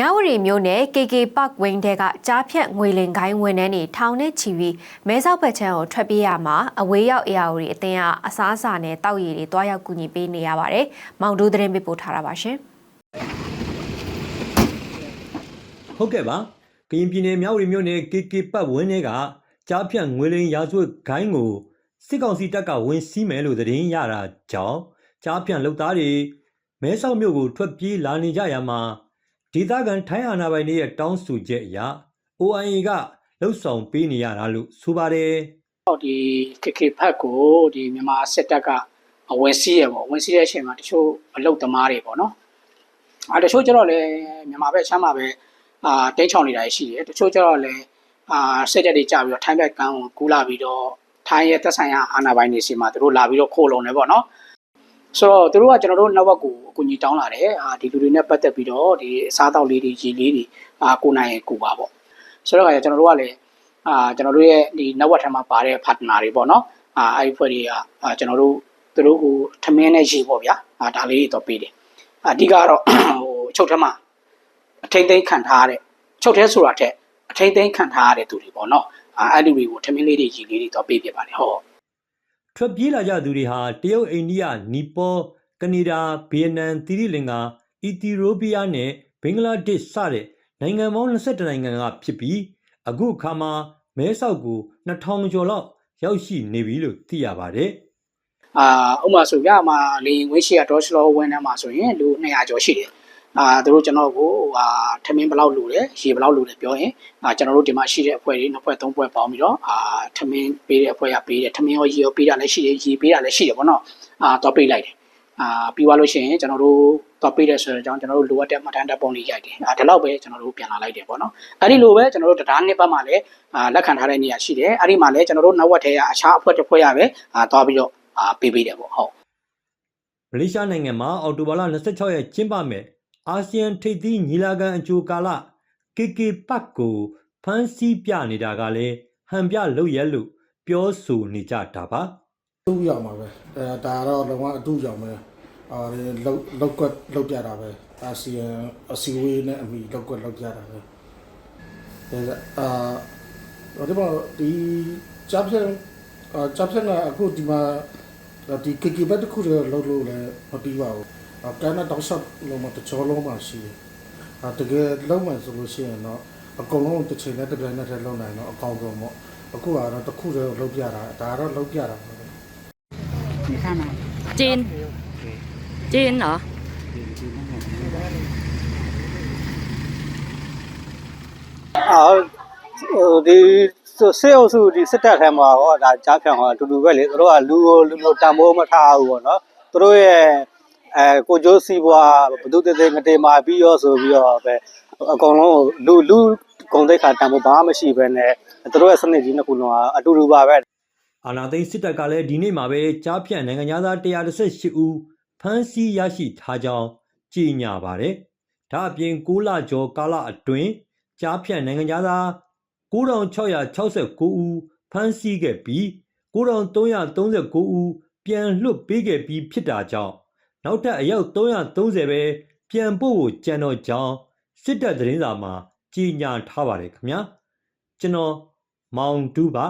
မြဝတီမြို့နယ် KK Park ဝင်းထဲကကြားဖြတ်ငွေလင်ကိုင်းဝန်ထမ်းတွေထောင်နဲ့ချီပြီးမဲဆောက်ဘက်ချမ်းကိုထွက်ပြေးရမှာအဝေးရောက်အရာဝတီအသင်းကအစားအစာနဲ့တောက်ရည်တွေတွားရောက်ကူညီပေးနေရပါတယ်။မောင်တိုးသတင်းပေးပို့ထားတာပါရှင်။ဟုတ်ကဲ့ပါကရင်ပြည်နယ်မြောက်ရီမြို့နယ် KK ပတ်ဝန်းထဲကကြားဖြတ်ငွေလိန်ရာဇဝတ်ဂိုင်းကိုစစ်ကောင်စီတပ်ကဝင်စီးမယ်လို့သတင်းရတာကြောင့်ကြားဖြတ်လုံသားတွေမဲဆောက်မြို့ကိုထွက်ပြေးလာနေကြရမှာ ဒေသခံထိုင်းအာဏာပိုင်တွေရဲ့တောင်းဆိုချက်အရ OIA ကလှုပ်ဆောင်ပေးနေရတာလို့ဆိုပါတယ်တော့ဒီခေခေဖက်ကိုဒီမြန်မာစစ်တပ်ကဝင်စီးရပေါ့ဝင်စီးတဲ့အချိန်မှာတချို့အလုတ်သမားတွေပေါ့နော်အဲတချို့ကျတော့လည်းမြန်မာဘက်ချမ်းမှာပဲအာတိတ်ချောင်နေတာရှိတယ်တချို့ကျတော့လည်းအာစစ်တပ်တွေကြာပြီးတော့ထိုင်းဘက်ကန်းကိုကူးလာပြီးတော့ထိုင်းရဲ့သက်ဆိုင်ရာအာဏာပိုင်တွေစီမှာသူတို့လာပြီးတော့ခိုးလုံနေပေါ့နော် ဆိုတော့သူတို့ကကျွန်တော်တို့နောက်ဘက်ကိုအကူအညီတောင်းလာတယ်အာဒီလူတွေနဲ့ပတ်သက်ပြီးတော့ဒီအစားအသောက်လေးတွေရေလေးတွေအာကိုနိုင်ရင်ကိုပါပေါ့ဆိုတော့ကျွန်တော်တို့ကလည်းအာကျွန်တော်တို့ရဲ့ဒီ network ထဲမှာပါတဲ့ partner တွေပေါ့နော်အာအဲ့ဒီဖွဲ့တွေကအာကျွန်တော်တို့သူတို့ကိုထမင်းနဲ့ရေပေါ့ဗျာအာဒါလေးတွေတော့ပေးတယ်အဓိကတော့ဟိုချုပ်ထဲမှာအထိမ့်သိမ်းခံထားရတဲ့ချုပ်ထဲဆိုတာထက်အထိမ့်သိမ်းခံထားရတဲ့သူတွေပေါ့နော်အာအဲ့ဒီတွေကိုထမင်းလေးတွေရေလေးတွေတော့ပေးပြပါတယ်ဟုတ် ထွက်ပြေးလာကြသူတွေဟာတရုတ်အိန္ဒိယနီပေါကနေဒါဗီယက်နမ်သီရိလင်္ကာအီသီယိုးပီးယားနဲ့ဘင်္ဂလားဒေ့ရှ်စတဲ့နိုင်ငံပေါင်း22နိုင်ငံကဖြစ်ပြီးအခုအခါမှာမဲဆောက်ကို2000ကျော်လောက်ရောက်ရှိနေပြီလို့သိရပါတယ်အာဥပမာဆိုရမှာလေဝင်းရှိရဒေါ်စလောဝင်းထဲမှာဆိုရင်လူ200ကျော်ရှိတယ် အာသူတို့ကျွန်တော်ကိုဟာထမင်းဘယ်လောက်လိုတယ်ရေဘယ်လောက်လိုတယ်ပြောရင်အာကျွန်တော်တို့ဒီမှာရှိတဲ့အဖွဲ့တွေနှစ်ဖွဲ့သုံးဖွဲ့ပေါင်းပြီးတော့အာထမင်းပေးတဲ့အဖွဲ့ကပေးတယ်ထမင်းရောရေရောပေးတာလည်းရှိတယ်ရေပေးတာလည်းရှိတယ်ပေါ့နော်အာတော့ပေးလိုက်တယ်အာပြီးသွားလို့ရှိရင်ကျွန်တော်တို့တော့ပေးတယ်ဆိုတော့ကျွန်တော်တို့လိုအပ်တဲ့မှတ်တမ်းတပ်ပုံတွေရိုက်တယ်အာဒီလောက်ပဲကျွန်တော်တို့ပြန်လာလိုက်တယ်ပေါ့နော်အဲ့ဒီလိုပဲကျွန်တော်တို့တရားနှစ်ပတ်မှလည်းအာလက်ခံထားတဲ့နေရာရှိတယ်အဲ့ဒီမှာလည်းကျွန်တော်တို့နောက်ဝက်ထဲကအခြားအဖွဲ့တစ်ဖွဲ့ရပဲအာတော့ပြီးတော့အာပေးပေးတယ်ပေါ့ဟုတ်မလေးရှားနိုင်ငံမှာအော်တိုဘာလ26ရက်ကျင်းပမယ် အာဆီယံထိပ်သီးညီလာခံအကြိုကာလ KK ပတ်ကိုဖမ်းဆီးပြနေတာကလည်းဟန်ပြလုပ်ရက်လို့ပြောဆိုနေကြတာပါတူရမှာပဲအဲဒါကတော့လုံးဝအတူကြောင်ပဲအာလောက်လောက်ကွက်လောက်ပြတာပဲအာဆီယံအစီအဝေးနဲ့အမိလောက်ကွက်လောက်ပြတာပဲဒါကအာဒီမှာဒီဂျပ်ဖြန်အာဂျပ်ဖြန်ကအခုဒီမှာဒီကကီဘတ်တစ်ခုတော့လောက်လို့လည်းမပြီးပါဘူးအာ ကမ်းနဲ့တောက်လျှောက်လုံးမှာတချောလုံးမှာရှိတယ်။အဲတကယ်လုံးမှဆိုလို့ရှိရင်တော့အကုန်လုံးတစ်ချိန်နဲ့တစ်ပြိုင်နက်တည်းလုံးနိုင်တော့အကောင်းဆုံးပေါ့။အခုကတော့တစ်ခုတည်းလုံးပြတာဒါကတော့လုံးပြတာပါပဲ။ဒီခါမှာဂျင်းဂျင်းနော်အော်ဒီစေအောင်စုဒီစစ်တပ်ထဲမှာဟောဒါကြားဖြန့်ဟောအတူတူပဲလေသူတို့ကလူကိုလူမျိုးတံမိုးမထားဘူးပေါ့နော်သူတို့ရဲ့ အဲကိုကျိုးစီးပွားဘသူတည်းငတေမာပြီးရောဆိုပြီးတော့ပဲအကုန်လုံးလူလူဂုံတိတ်ခါတန်ဖိုးဘာမှမရှိပဲနဲ့သူတို့ရဲ့စနစ်ကြီးနှစ်ခုလုံးကအတူတူပါပဲအာနာသိန်းစစ်တပ်ကလည်းဒီနေ့မှာပဲကြားဖြတ်နိုင်ငံသား118ဦးဖမ်းဆီးရရှိထားကြောင်းကြေညာပါတယ်။ဒါအပြင်6လကျော်ကာလအတွင်းကြားဖြတ်နိုင်ငံသား9669ဦးဖမ်းဆီးခဲ့ပြီး9339ဦးပြန်လွှတ်ပေးခဲ့ပြီးဖြစ်တာကြောင့် နောက်ထပ်အယောက်330ပဲပြန်ပို့ဖို့ကြံတော့ကြောင်းစစ်တပ်သတင်းစာမှာကြေညာထားပါတယ်ခင်ဗျာ။ကျွန်တော်မောင်တူးပါ